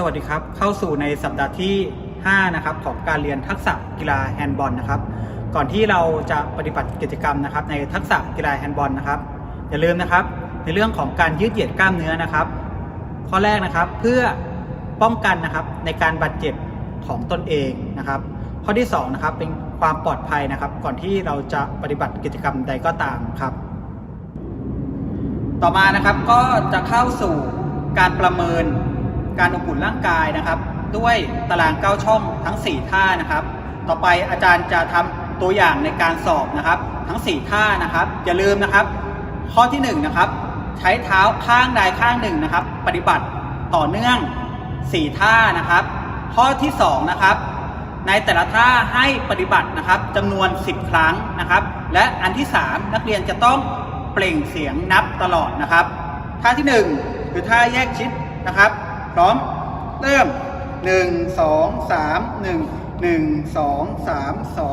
สวัสดีครับ เข้าสู่ในสัปดาห์ที่ 5 นะครับ ของการเรียนทักษะกีฬาแฮนด์บอลนะครับ ก่อนที่เราจะปฏิบัติกิจกรรมนะครับ ในทักษะกีฬาแฮนด์บอลนะครับ อย่าลืมนะครับ ในเรื่องของการยืดเหยียดกล้ามเนื้อนะครับ ข้อแรกนะครับ เพื่อป้องกันนะครับในการบาดเจ็บของตนเองนะครับ ข้อที่2นะครับ เป็นความปลอดภัยนะครับ ก่อนที่เราจะปฏิบัติกิจกรรมใดก็ตามครับ ต่อมานะครับ ก็จะเข้าสู่การประเมิน การอบอุ่นร่างกายนะครับ ด้วยตารางเก้าช่องทั้ง 4 ท่านะครับ ต่อไปอาจารย์จะทำตัวอย่างในการสอบนะครับ ทั้ง 4 ท่านะครับ อย่าลืมนะครับ ข้อที่1นะครับใช้เท้าข้างใดข้างหนึ่งนะครับ ปฏิบัติต่อเนื่อง 4 ท่านะครับ ข้อที่2นะครับในแต่ละท่าให้ปฏิบัตินะครับจำนวน 10 ครั้งนะครับ และอันที่ 3 นักเรียนจะต้องเปล่งเสียงนับตลอดนะครับ ท่าที่ 1 คือท่าแยกชิดนะครับ พร้อม เริ่ม1 2 3 1 1 2 3 2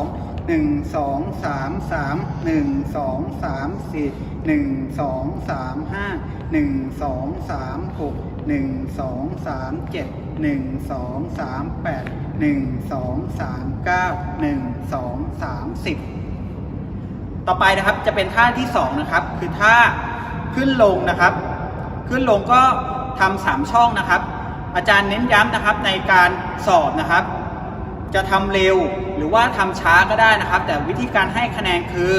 1 2 3 3 1 2 3 4 1 2 3 5 1 2 3 6 1 2 3 7 1 2 3 8 1 2 3 9 1 2 3 10ต่อไปนะครับจะเป็นท่าที่2นะครับ คือท่าขึ้นลงนะครับ ขึ้นลงก็ทำสามช่องนะครับ อาจารย์เน้นย้ำนะครับในการสอบนะครับ จะทำเร็วหรือว่าทำช้าก็ได้นะครับ แต่วิธีการให้คะแนนคือ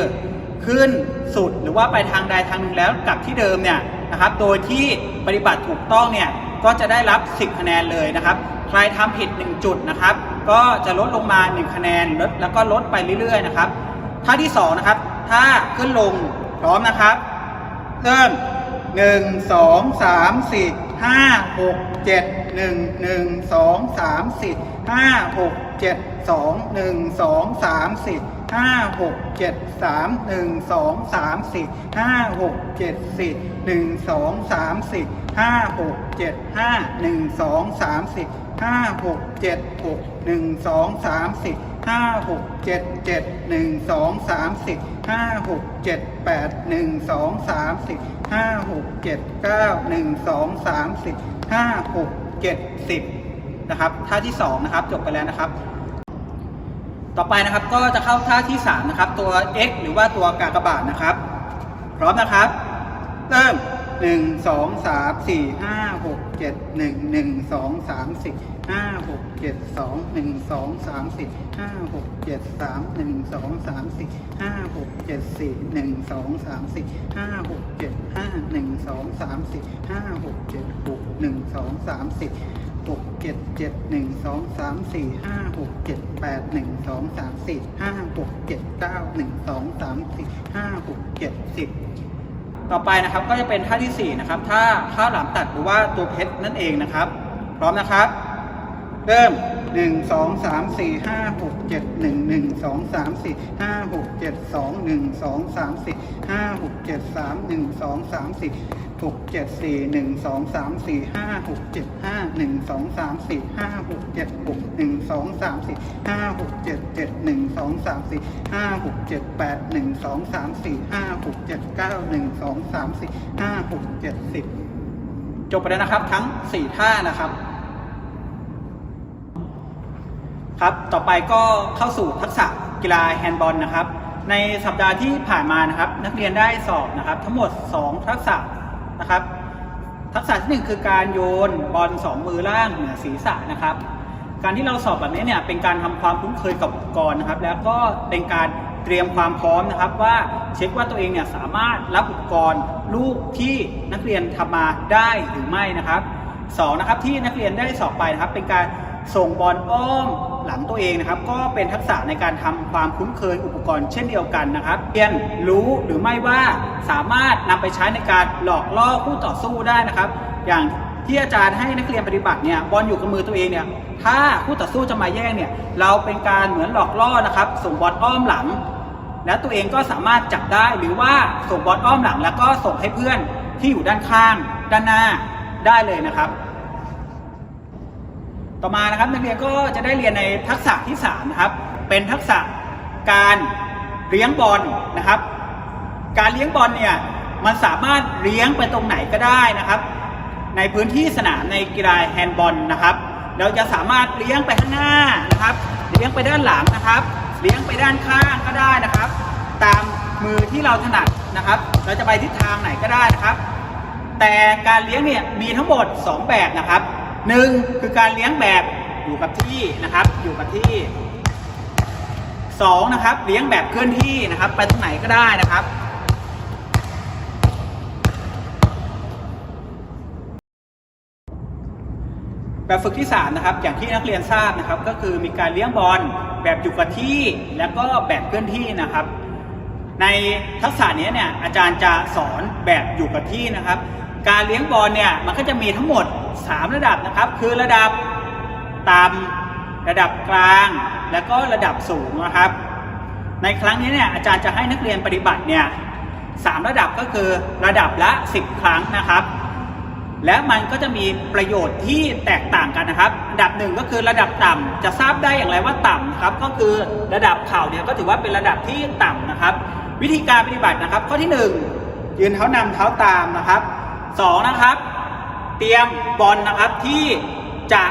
ขึ้นสุดหรือว่าไปทางใดทางหนึ่งแล้วกลับที่เดิมเนี่ยนะครับ โดยที่ปฏิบัติถูกต้องเนี่ยก็จะได้รับ 10 คะแนนเลยนะครับ ใครทำผิด 1 จุดนะครับ ก็จะลดลงมา 1 คะแนนลดแล้วก็ลดไปเรื่อยๆนะครับท่าที่ 2 นะครับ ถ้าขึ้นลงพร้อมนะครับ เริ่มหนึ่งสองสามสี่ห้าหก เจ็ดหนึ่งหนึ่งสองสามสี่ห้าหกเจ็ดสองหนึ่งสองสามสี่ห้าหกเจ็ดสามหนึ่งสองสามสี่ห้าหกเจ็ดสี่หนึ่งสองสามสี่ห้าหกเจ็ดห้าหนึ่งสองสามสี่ห้าหกเจ็ดหกหนึ่งสองสามสี่ห้าหกเจ็ดเจ็ดหนึ่งสองสามสี่ห้าหกเจ็ดแปดหนึ่งสองสามสี่ห้าหกเจ็ดเก้าหนึ่งสองสามสี่ ห้าหกเจ็ดสิบนะครับท่าที่สองนะครับจบไปแล้วนะครับ ต่อไปนะครับก็จะเข้าท่าที่สามนะครับตัว x หรือว่าตัวกากบาทนะครับ พร้อมนะครับเริ่มหนึ่งสองสามสี่ห้าหกเจ็ดหนึ่งหนึ่งสองสามสี่ห้าหกเจ็ดสองหนึ่งสองสามสี่ห้าหกเจ็ดสามหนึ่งสองสามสี่ห้าหกเจ็ดสี่หนึ่งสองสามสี่ห้าหกเจ็ดห้าหนึ่งสองสามสี่ห้าหกเจ็ดหก หนึ่งสองสามสี่หกเจ็ดเจ็ดหนึ่งสองสามสี่ห้าหกเจ็ดแปดหนึ่งสองสามสี่ห้าหกเจ็ดเก้าหนึ่งสองสามสี่ห้าหกเจ็ดสิบต่อไปนะครับก็จะเป็นท่าที่ 4 นะครับท่าข้าหลามตัดหรือว่าตัวเพชรนั่นเองนะครับ พร้อมนะครับ เริ่ม 1 2 3 4 5 6 7 1 1 2 3 4 5 6 7 2 1 2 3 4 5 6 7 3 1 2 3 4 หกเจ็ดสี่หนึ่งสองสามสี่ห้าหกเจ็ดห้าหนึ่งสองสามสี่ห้าหกเจ็ดหกหนึ่งสองสามสี่ห้าหกเจ็ดเจ็ดหนึ่งสองสามสี่ห้าหกเจ็ดแปดหนึ่งสองสามสี่ห้าหกเจ็ดเก้าหนึ่งสองสามสี่ห้าหกเจ็ดสิบจบไปแล้วนะครับทั้งสี่ท่านะครับ ครับต่อไปก็เข้าสู่ทักษะกีฬาแฮนด์บอลนะครับ ในสัปดาห์ที่ผ่านมานะครับ นักเรียนได้สอบนะครับ ทั้งหมด 2 ทักษะ นะครับ ทักษะที่ 1 คือการโยนบอล2มือล่างเหนือศีรษะนะครับ การที่เราสอบแบบนี้เนี่ยเป็นการทำความคุ้นเคยกับอุปกรณ์นะครับ แล้วก็เป็นการเตรียมความพร้อมนะครับว่าเช็คว่าตัวเองเนี่ยสามารถรับอุปกรณ์ลูกที่นักเรียนทำมาได้หรือไม่นะครับสองนะครับที่นักเรียนได้สอบไปนะครับ เป็นการส่งบอลอ้อม หลังตัวเองนะครับ ก็เป็นทักษะในการทำความคุ้นเคยอุปกรณ์เช่นเดียวกันนะครับเรียนรู้หรือไม่ว่าสามารถนำไปใช้ในการหลอกล่อคู่ต่อสู้ได้นะครับ อย่างที่อาจารย์ให้นักเรียนปฏิบัติเนี่ยบอลอยู่กับมือตัวเองเนี่ยถ้าคู่ต่อสู้จะมาแย่งเนี่ยเราเป็นการเหมือนหลอกล่อนะครับส่งบอลอ้อมหลัง แล้วตัวเองก็สามารถจับได้หรือว่าส่งบอลอ้อมหลัง แล้วก็ส่งให้เพื่อนที่อยู่ด้านข้าง ด้านหน้าได้เลยนะครับ ต่อมานะครับนักเรียนก็จะได้เรียนในทักษะที่3นะครับ เป็นทักษะการเลี้ยงบอลนะครับ การเลี้ยงบอลเนี่ยมันสามารถเลี้ยงไปตรงไหนก็ได้นะครับ ในพื้นที่สนามในกีฬาแฮนด์บอลนะครับ เราจะสามารถเลี้ยงไปข้างหน้านะครับ เลี้ยงไปด้านหลังนะครับ เลี้ยงไปด้านข้างก็ได้นะครับ ตามมือที่เราถนัดนะครับ เราจะไปทิศทางไหนก็ได้นะครับ แต่การเลี้ยงเนี่ยมีทั้งหมด 2 แบบนะครับ หนึ่งคือการเลี้ยงแบบอยู่กับที่นะครับ อยู่กับที่สองนะครับเลี้ยงแบบเคลื่อนที่นะครับ ไปตรงไหนก็ได้นะครับแบบฝึกที่ 3 นะครับ อย่างที่นักเรียนทราบนะครับ ก็คือมีการเลี้ยงบอลแบบอยู่กับที่ แล้วก็แบบเคลื่อนที่นะครับ ในทักษะนี้เนี่ยอาจารย์จะสอนแบบอยู่กับที่นะครับ การเลี้ยงบอลเนี่ยมันก็จะมีทั้งหมด 3 ระดับนะครับ คือระดับต่ำระดับกลาง แล้วก็ระดับสูงนะครับ ในครั้งนี้เนี่ยอาจารย์จะให้นักเรียนปฏิบัติเนี่ยสามระดับก็คือระดับละ 10 ครั้งนะครับ และมันก็จะมีประโยชน์ที่แตกต่างกันนะครับ ระดับหนึ่งก็คือระดับต่ำจะทราบได้อย่างไรว่าต่ำครับ ก็คือระดับเข่าเนี่ยก็ถือว่าเป็นระดับที่ต่ำนะครับ วิธีการปฏิบัตินะครับ ข้อที่หนึ่งยืนเท้านำเท้าตามนะครับ สองนะครับ เตรียมบอลนะครับที่จะ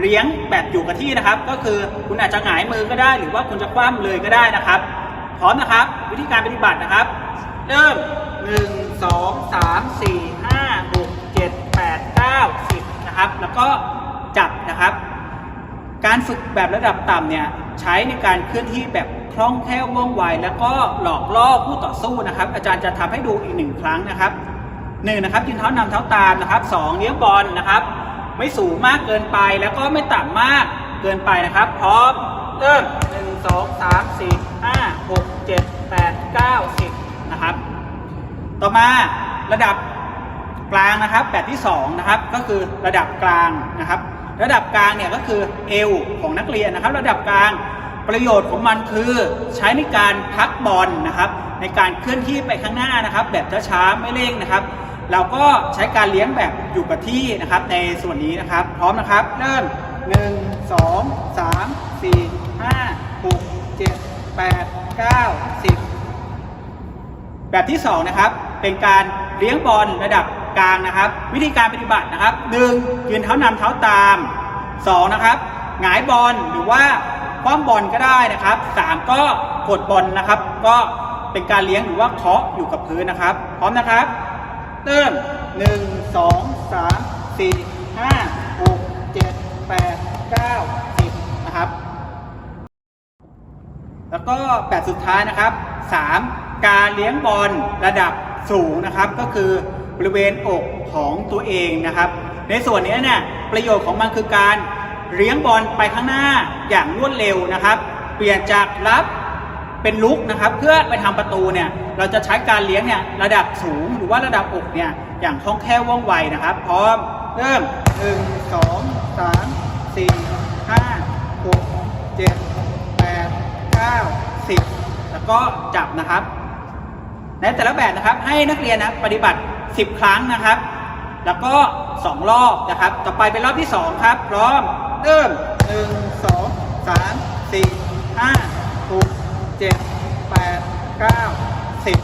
เลี้ยงแบบอยู่กับที่นะครับ ก็คือคุณอาจจะหงายมือก็ได้ หรือว่าคุณจะคว่ำเลยก็ได้นะครับ พร้อมนะครับ วิธีการปฏิบัตินะครับ เริ่ม 1 2 3 4 5 6 7 8 9 10นะครับ แล้วก็จับนะครับ การฝึกแบบระดับต่ำเนี่ยใช้ในการเคลื่อนที่แบบคล่องแคล่วว่องไวแล้วก็หลอกล่อผู้ต่อสู้นะครับ อาจารย์จะทำให้ดูอีกหนึ่งครั้งนะครับ หนึ่งนะครับยืนเท้านำเท้าตามนะครับสองเลี้ยงบอลนะครับ ไม่สูงมากเกินไปแล้วก็ไม่ต่ำมากเกินไปนะครับ พร้อมเริ่มหนึ่งสองสามสี่ห้าหกเจ็ดแปดเก้าสิบนะครับ ต่อมาระดับกลางนะครับแบบที่2นะครับก็คือระดับกลางนะครับ ระดับกลางเนี่ยก็คือเอวของนักเรียนนะครับ ระดับกลางประโยชน์ของมันคือใช้ในการพักบอลนะครับ ในการเคลื่อนที่ไปข้างหน้านะครับ แบบช้าๆไม่เร่งนะครับ เราก็ใช้การเลี้ยงแบบอยู่กับที่นะครับในส่วนนี้นะครับ พร้อมนะครับ เริ่ม 1 2 3 4 5 6 7 8 9 10 แบบที่ 2 นะครับ เป็นการเลี้ยงบอลระดับกลางนะครับ วิธีการปฏิบัตินะครับ 1. ยืนเท้านำเท้าตาม 2. นะครับหงายบอลหรือว่าคว่ำบอลก็ได้นะครับ 3. ก็กดบอลนะครับ ก็เป็นการเลี้ยงหรือว่าเคาะอยู่กับพื้นนะครับ พร้อมนะครับ เริ่ม1 2 3 4 5 6 7 8 9 10นะครับ แล้วก็แบบสุดท้ายนะครับ 3. การเลี้ยงบอลระดับสูงนะครับ ก็คือบริเวณอกของตัวเองนะครับ ในส่วนนี้เนี่ยประโยชน์ของมันคือการเลี้ยงบอลไปข้างหน้าอย่างรวดเร็วนะครับ เปลี่ยนจากรับ เป็นลุกนะครับ เพื่อไปทำประตูเนี่ยเราจะใช้การเลี้ยงเนี่ยระดับสูงหรือว่าระดับอกเนี่ยอย่างคล่องแคล่วว่องไวนะครับ พร้อมเริ่ม1 2 3 4 5 6 7 8 9 10แล้วก็จับนะครับในแต่ละแบบนะครับให้นักเรียนนะปฏิบัติ 10 ครั้งนะครับ แล้วก็ 2 รอบนะครับ ต่อไปเป็นรอบที่ 2 ครับ พร้อมเริ่ม 1 2 3 4 5 6 7 8 9 10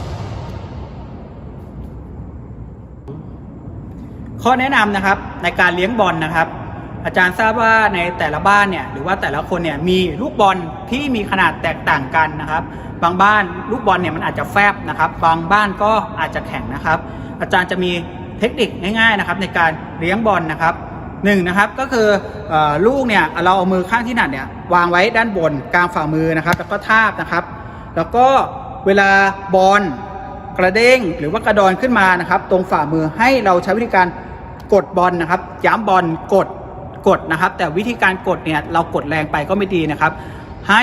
ข้อแนะนำนะครับในการเลี้ยงบอลนะครับ อาจารย์ทราบว่าในแต่ละบ้านเนี่ยหรือว่าแต่ละคนเนี่ยมีลูกบอลที่มีขนาดแตกต่างกันนะครับ บางบ้านลูกบอลเนี่ยมันอาจจะแฟบนะครับ บางบ้านก็อาจจะแข็งนะครับ อาจารย์จะมีเทคนิคง่ายๆนะครับในการเลี้ยงบอลนะครับ หนึ่งนะครับก็คืออลูกเนี่ยเราเอามือข้างที่หนัดเนี่ยวางไว้ด้านบนกลางฝ่ามือนะครับ แล้วก็ทาบนะครับ แล้วก็เวลาบอลกระเด้งหรือว่ากระดอนขึ้นมานะครับ ตรงฝ่ามือให้เราใช้วิธีการกดบอลนะครับ ย้ำบอลกดกดนะครับ แต่วิธีการกดเนี่ยเรากดแรงไปก็ไม่ดีนะครับ ให้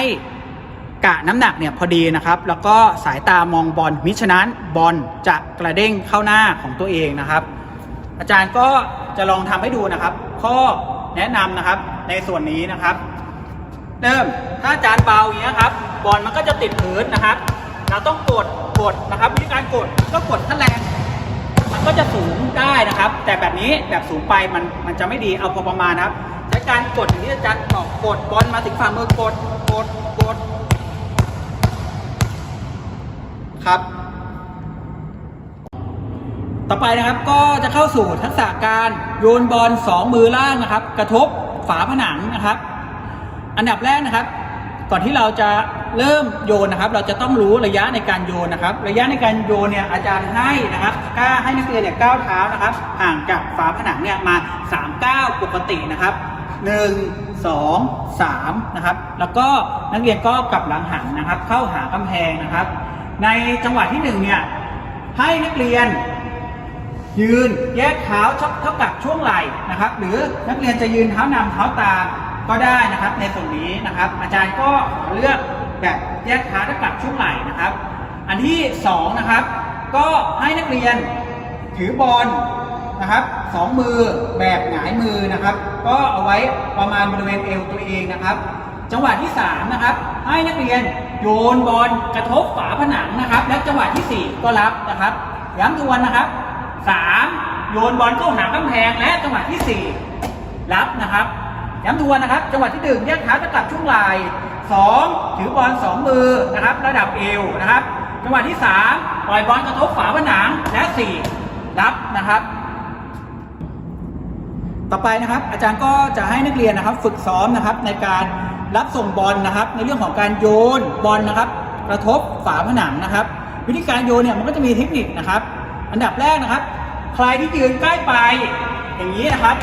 กะน้ำหนักเนี่ยพอดีนะครับ แล้วก็สายตามองบอลมิฉะนั้นบอลจะกระเด้งเข้าหน้าของตัวเองนะครับ อาจารย์ก็จะลองทำให้ดูนะครับ ข้อแนะนำนะครับในส่วนนี้นะครับเริ่มถ้าจารย์เบาอย่างนี้ยครับบอลมันก็จะติดพื้นนะครับ เราต้องกดกดนะครับ วิธีการกดก็กดถ้าแรง มันก็จะสูงได้นะครับ แต่แบบนี้แบบสูงไปมันมันจะไม่ดีเอาพอประมาณครับใช้การกดอย่างที่อาจารย์บอกกดบอลมาถึงฝ่ามือกดกดกดครับ ต่อไปนะครับก็จะเข้าสู่ทักษะการโยนบอลสองมือล่างนะครับ กระทบฝาผนังนะครับ อันดับแรกนะครับ ก่อนที่เราจะเริ่มโยนนะครับ เราจะต้องรู้ระยะในการโยนนะครับ ระยะในการโยนเนี่ยอาจารย์ให้นะครับก้าให้นักเรียนเนี่ยก้าวเท้านะครับ ห่างจากฝาผนังเนี่ยมา3ก้าวปกตินะครับ 1 2 3นะครับ แล้วก็นักเรียนก็กลับหลังหันนะครับ เข้าหากำแพงนะครับ ในจังหวะที่หนึ่งเนี่ยให้นักเรียน ยืนแยกเท้าเท่ากับช่วงไหล่นะครับ หรือนักเรียนจะยืนเท้านำเท้าตามก็ได้นะครับ ในส่วนนี้นะครับ อาจารย์ก็เลือกแบบแยกเท้าเท่ากับช่วงไหล่นะครับ อันที่สองนะครับ ก็ให้นักเรียนถือบอลนะครับสองมือแบบหงายมือนะครับ ก็เอาไว้ประมาณบริเวณเอวตัวเองนะครับ จังหวะที่สามนะครับให้นักเรียนโยนบอลกระทบฝาผนังนะครับ และจังหวะที่สี่ก็รับนะครับย้ำทวนนะครับ สามโยนบอลเข้าหากำแพงและจังหวะที่สี่รับนะครับย้ำทวนนะครับ จังหวะที่หนึ่งแยกเท้าจะกลับช่วงไหล่สองถือบอลสองมือนะครับ ระดับเอวนะครับ จังหวะที่สามปล่อยบอลกระทบฝาผนังและสี่รับนะครับ ต่อไปนะครับ อาจารย์ก็จะให้นักเรียนนะครับ ฝึกซ้อมนะครับในการรับส่งบอลนะครับ ในเรื่องของการโยนบอลนะครับ กระทบฝาผนังนะครับ วิธีการโยนเนี่ยมันก็จะมีเทคนิคนะครับ อันดับแรกนะครับ ใครที่ยืนใกล้ไป อย่างนี้นะครับ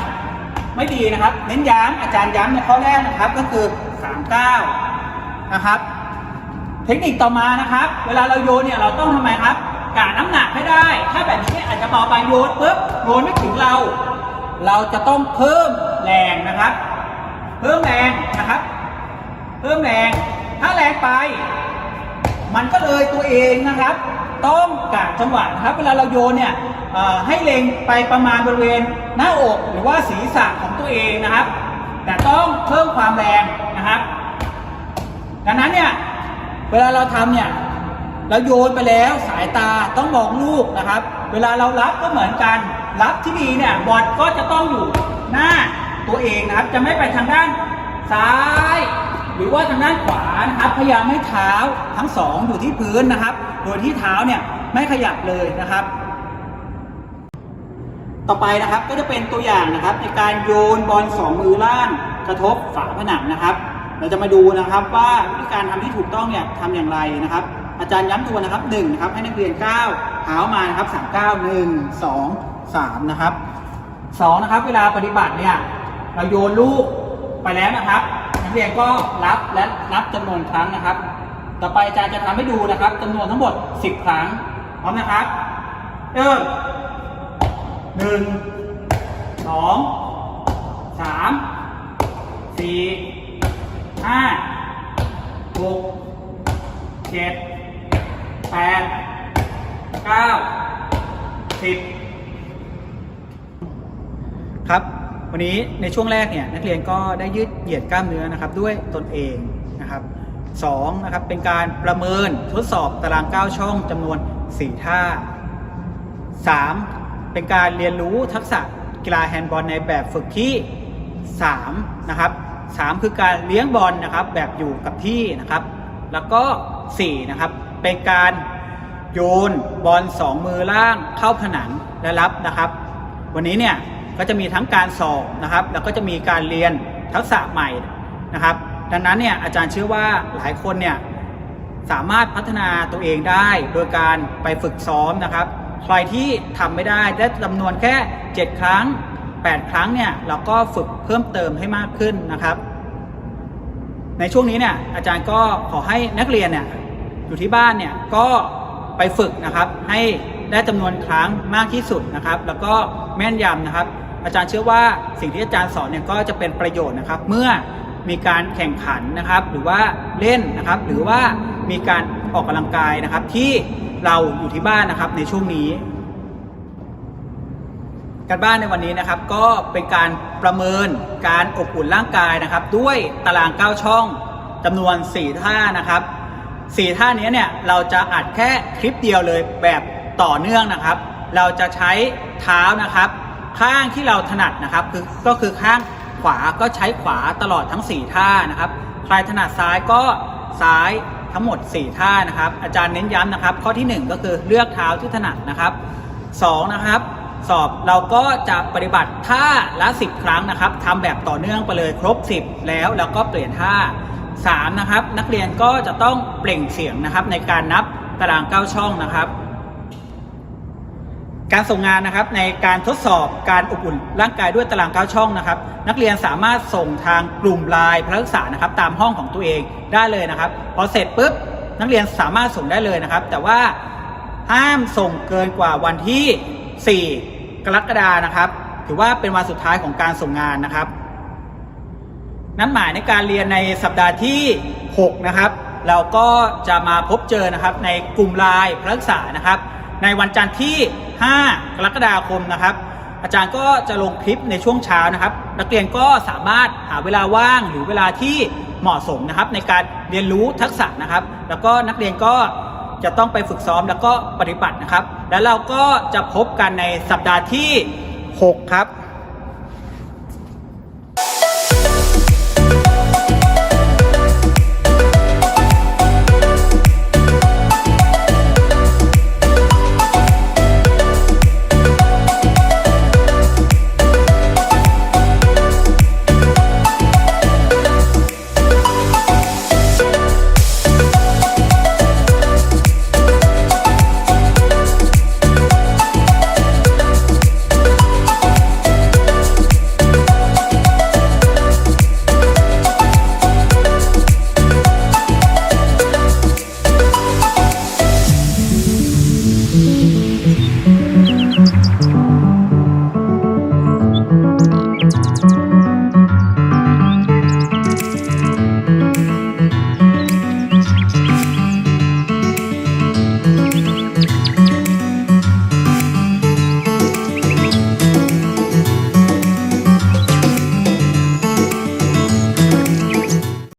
ไม่ดีนะครับ เน้นย้ำอาจารย์ย้ำในข้อแรกนะครับก็คือ3ก้านะครับ เทคนิคต่อมานะครับ เวลาเราโยนเนี่ยเราต้องทำไมครับกะน้ำหนักให้ได้ ถ้าแบบนี้อาจจะเบาไปโยนปุ๊บโยนไม่ถึงเรา เราจะต้องเพิ่มแรงนะครับ เพิ่มแรงนะครับ เพิ่มแรง ถ้าแรงไป มันก็เลยตัวเองนะครับ ต้องกะจังหวะนะครับ เวลาเราโยนเนี่ยให้เล็งไปประมาณบริเวณหน้าอกหรือว่าศีรษะของตัวเองนะครับ แต่ต้องเพิ่มความแรงนะครับ ดังนั้นเนี่ยเวลาเราทำเนี่ยเราโยนไปแล้วสายตาต้องมองลูกนะครับ เวลาเรารับก็เหมือนกัน รับที่ดีเนี่ยบอลก็จะต้องอยู่หน้าตัวเองนะครับ จะไม่ไปทางด้านซ้าย หรือว่าทางด้านขวานะครับ พยายามให้เท้าทั้งสองอยู่ที่พื้นนะครับ โดยที่เท้าเนี่ยไม่ขยับเลยนะครับ ต่อไปนะครับก็จะเป็นตัวอย่างนะครับ ในการโยนบอลสองมือล่างกระทบฝาผนังนะครับ เราจะมาดูนะครับว่าวิธีการทำที่ถูกต้องเนี่ยทำอย่างไรนะครับ อาจารย์ย้ำตัวนะครับหนึ่งนะครับให้นักเรียนก้าวเท้ามานะครับสามก้าวหนึ่งสองสามนะครับสองนะครับเวลาปฏิบัติเนี่ยเราโยนลูกไปแล้วนะครับ นักเรียนก็รับและนับจำนวนครั้งนะครับ ต่อไปอาจารย์จะทำให้ดูนะครับจำนวนทั้งหมด 10 ครั้งพร้อมนะครับเริ่มหนึ่งสองสามสี่ห้าหกเจ็ดแปดเก้าสิบครับวันนี้ในช่วงแรกเนี่ยนักเรียนก็ได้ยืดเหยียดกล้ามเนื้อนะครับด้วยตนเองนะครับ สองนะครับเป็นการประเมินทดสอบตาราง 9 ช่องจำนวน 4 ท่า 3. เป็นการเรียนรู้ทักษะกีฬาแฮนด์บอลในแบบฝึกที่3นะครับ3คือการเลี้ยงบอลนะครับแบบอยู่กับที่นะครับ แล้วก็4นะครับเป็นการโยนบอล2 มือล่างเข้าผนังและรับนะครับ วันนี้เนี่ยก็จะมีทั้งการสอบนะครับ แล้วก็จะมีการเรียนทักษะใหม่นะครับ ดังนั้นเนี่ยอาจารย์เชื่อว่าหลายคนเนี่ยสามารถพัฒนาตัวเองได้โดยการไปฝึกซ้อมนะครับ ใครที่ทำไม่ได้ได้จำนวนแค่ 7 ครั้ง 8 ครั้งเนี่ยเราก็ฝึกเพิ่มเติมให้มากขึ้นนะครับ ในช่วงนี้เนี่ยอาจารย์ก็ขอให้นักเรียนเนี่ยอยู่ที่บ้านเนี่ยก็ไปฝึกนะครับให้ได้จำนวนครั้งมากที่สุดนะครับ แล้วก็แม่นยำนะครับ อาจารย์เชื่อว่าสิ่งที่อาจารย์สอนเนี่ยก็จะเป็นประโยชน์นะครับ เมื่อ มีการแข่งขันนะครับ หรือว่าเล่นนะครับ หรือว่ามีการออกกำลังกายนะครับ ที่เราอยู่ที่บ้านนะครับในช่วงนี้ การบ้านในวันนี้นะครับ ก็เป็นการประเมินการอบอุ่นร่างกายนะครับ ด้วยตาราง 9 ช่องจำนวน 4 ท่านะครับ4ท่านี้เนี่ยเราจะอัดแค่คลิปเดียวเลยแบบต่อเนื่องนะครับ เราจะใช้เท้านะครับ ข้างที่เราถนัดนะครับคือก็คือข้าง ขวาก็ใช้ขวาตลอดทั้ง 4 ท่านะครับ ใครถนัดซ้ายก็ซ้ายทั้งหมด 4 ท่านะครับ อาจารย์เน้นย้ำนะครับ ข้อทีหนึ่1 ก็คือเลือกเท้าที่ถนัดนะครับ2นะครับสอบเราก็จะปฏิบัติท่าละ 10 ครั้งนะครับทำแบบต่อเนื่องไปเลยครบ 10 แล้วแล้วก็เปลี่ยนท่า3นะครับนักเรียนก็จะต้องเปล่งเสียงนะครับในการนับตาราง 9 ช่องนะครับ การส่งงานนะครับในการทดสอบการอบอุ่นร่างกายด้วยตาราง9ช่องนะครับ นักเรียนสามารถส่งทางกลุ่มไลน์พระศึกษานะครับ ตามห้องของตัวเองได้เลยนะครับ พอเสร็จปุ๊บนักเรียนสามารถส่งได้เลยนะครับ แต่ว่าห้ามส่งเกินกว่าวันที่ 4 กรกฎานะครับ ถือว่าเป็นวันสุดท้ายของการส่งงานนะครับ นัดหมายในการเรียนในสัปดาห์ที่ 6 นะครับ เราก็จะมาพบเจอนะครับในกลุ่มไลน์พระศึกษานะครับ ในวันจันทร์ที่ 5 กรกฎาคมนะครับ อาจารย์ก็จะลงคลิปในช่วงเช้านะครับ นักเรียนก็สามารถหาเวลาว่างหรือเวลาที่เหมาะสมนะครับ ในการเรียนรู้ทักษะนะครับ แล้วก็นักเรียนก็จะต้องไปฝึกซ้อมแล้วก็ปฏิบัตินะครับ แล้วเราก็จะพบกันในสัปดาห์ที่ 6 ครับ